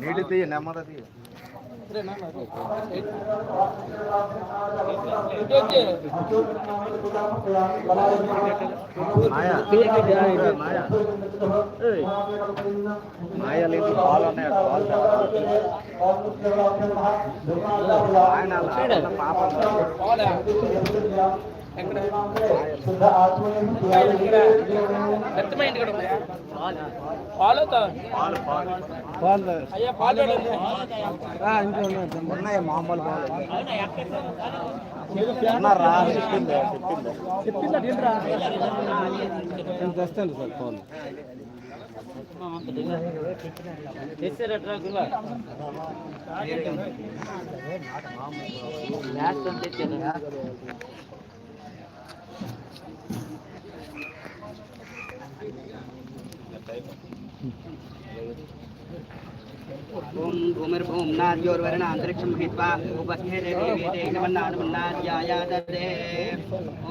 నీళ్ళు తీయ నెమ్మది తీయ. మాయా. మాయా. మాయా లేదు పాలు ఉన్నాయి పాలు ఆయన పాప. పాలు పాలు పాలు అయ్యా పాలు ఉన్నాయి మామూలు పాలు. ఉన్నారా? చెప్పిందే చెప్పిందే? తెస్తాను సార్ పాలు ओम भूमिर्भूम्नाद्योर्वरुणान्तरिक्षं हित्वा उपस्थेदेवीदेकमन्नाद्मन्नाद्याया ददे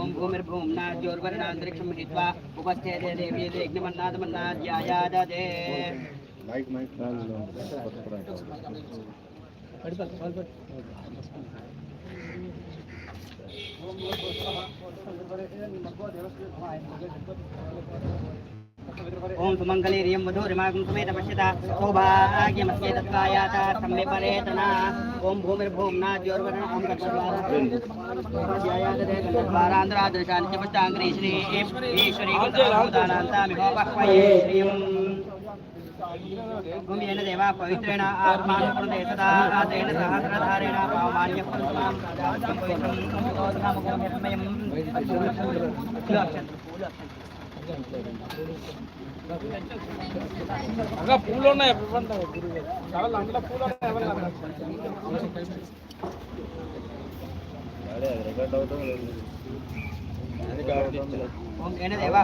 ॐ भूमिर्भूम्नाद्योर्वरुणान्तरिक्षं हित्वा उपस्थेदेवीदेकमन्नाद्मन्नाद्याया ददे माइक माइक Thank you. ओम सुमंगले रियम मधुरिमागम सुमे तपस्यता सौभाग्यमस्य तत्वायाता सम्मे परेतना ओम भूमिर्भूम्ना ज्योर्वरण ओम गतद्वारान्द्रादृशान्ति पुष्टाङ्ग्री श्री ईश्वरी दानान्तामिहोपह्वये श्रीम् ओम येन देवा पवित्रेण आत्मानुकृते सदा रातेन सहस्रधारेण पावमान्य परमां पवित्रं ओम नमो नमः అక్కడ పూలు ఉన్నాయి ఇవ్వండి గురువు చాలా అందులో పూలు ఉన్నాయి ఎవరు రికార్డ్ అవుతాం లేదు అది కావడం ఓం ఏన దేవా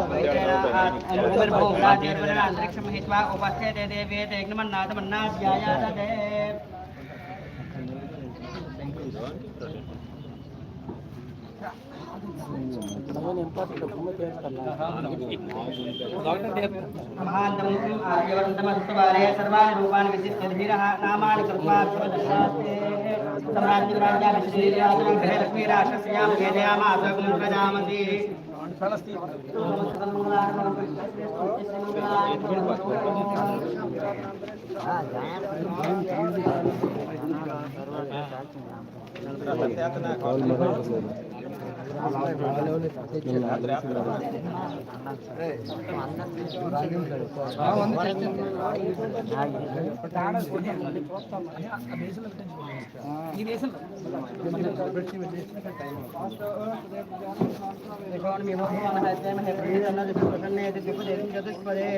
महान्तमुखमार्यवर्तमस्तवारे सर्वान् रूपान् विशिष्टधीरः नामानि कृत्वाक्षरदशास्ते सम्राज्यराज्याभिश्रीराजलक्ष्मीराष्ट्रस्यां वेदयामासगुं प्रजामसि सर्वं సర్వాణి రూపాణి విశిష్య ధీరః నామాని కృత్వా శివదశాస్తే సమ్రాజ్యరాజ్యాభిషేకాదురం గ్రహ లక్ష్మీ రాక్షస్యాం వేదయామాసగుం ప్రజామతి చతుష్పదే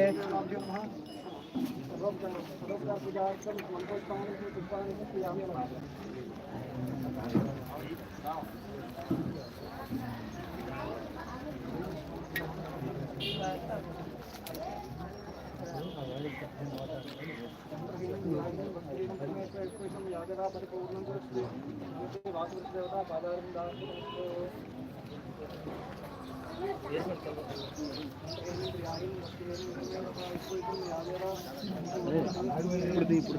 ఇప్పుడు ఇప్పుడు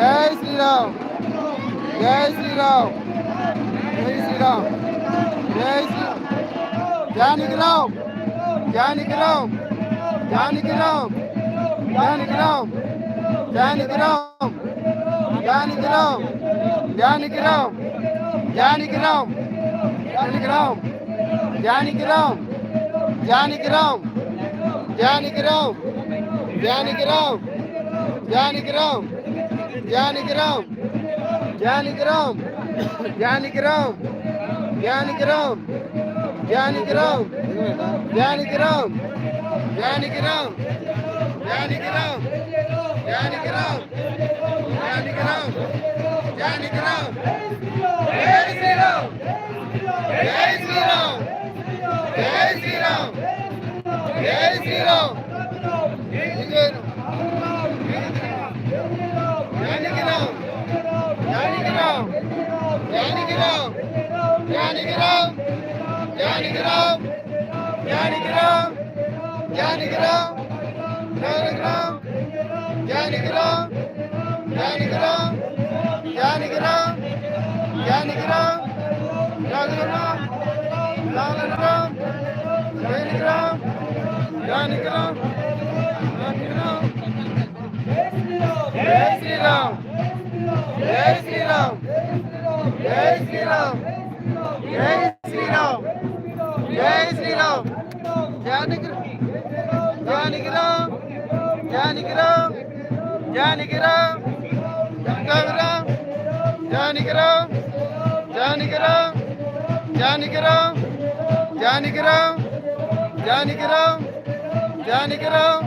రామ్ జానకి రామ్ జానకి రామ్ జానకి రామ్ జానకి రామ్ జానకి రామ్ జానకి రామ్ జానకి రామ్ జానకి రామ్ జానకి రామ్ జానకి రామ్ జానకి రామ్ జానకి రామ్ జానకి రామ్ జానకి రామ్ జానకి రామ్ జానకి రామ్ జానకి రామ్ జానకి రామ్ జానకి రామ్ జై శ్రీరామ్ జై శ్రీరామ్ జై శ్రీరామ్ జై శ్రీరామ్ ज्ञानग्राम ज्ञानग्राम ज्ञानग्राम ज्ञानग्राम ज्ञानग्राम ज्ञानग्राम ज्ञानग्राम ज्ञानग्राम लालग्राम ज्ञानग्राम ज्ञानग्राम జానకిరామ్ జానకిరామ్ వెంకటరామ్ జానకిరామ్ జానకిరామ్ జానకిరామ్ జానకిరామ్ జానకిరామ్ జానకిరామ్.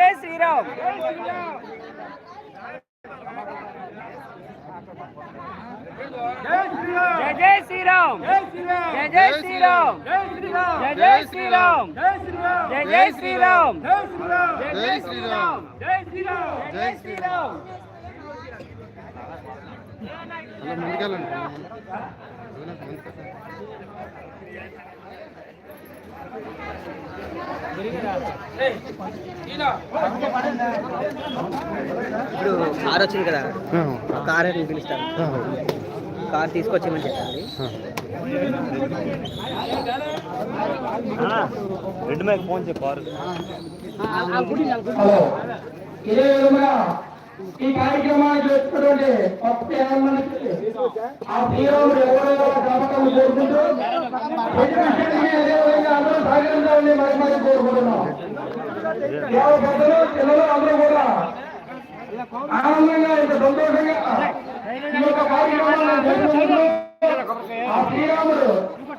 జై శ్రీరామ్ జయ జయ శ్రీరామ్ జయ జయ శ్రీరామ్ జయ జయ శ్రీరామ్ జయ శ్రీరామ్ జయ శ్రీరామ్ జయ జయ శ్రీరామ్ ముందుకెళ్ళండి ఇప్పుడు కార్ వచ్చింది కదా. కార్ అని పిలుస్తారు? కార్ తీసుకొచ్చేయమని చెప్పాలి. రెండు మైక్ ఫోన్ చెప్పారు ఈ కార్యక్రమానికి వచ్చినటువంటి ముప్పై ఎనిమిది ఆ శ్రీరాముడు ఎవరైనా గమకం కోరుకుంటూ ఎడ్యుకేషన్కి అందరూ సహకరించాలని మరి మరి కోరుకుంటున్నాం. పెద్దలు పిల్లలు అందరూ కూడా ఆనందంగా ఇంత సంతోషంగా ఈ యొక్క కార్యక్రమాన్ని జరుపుకుంటూ ఆ శ్రీరాముడు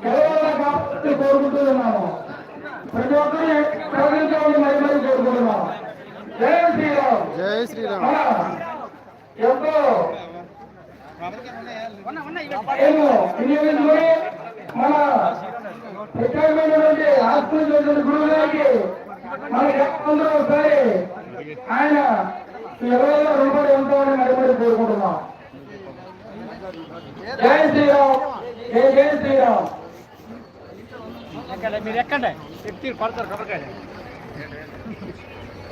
ఎవరైనా కావాలని కోరుకుంటున్నాము ప్రతి ఒక్కరు సహకరించాలని మరి మరి కోరుకుంటున్నాం. ஜெய் ஸ்ரீராம் మన ప్రత్యేకమైనటువంటి ఆస్తులు గురువు గారికి మన అందరూ ఒకసారి ఆయన ఇరవై రూపాయలు ఉంటామని మరిపడి కోరుకుంటున్నాం జై శ్రీరామ్ ఏ జై శ్రీరామ్ మీరు ఎక్కడ చెప్తే కొడతారు కబర్కాయ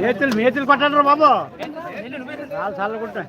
మేతలు మేతలు పట్టండి బాబు. చాలా చల్లకుంటా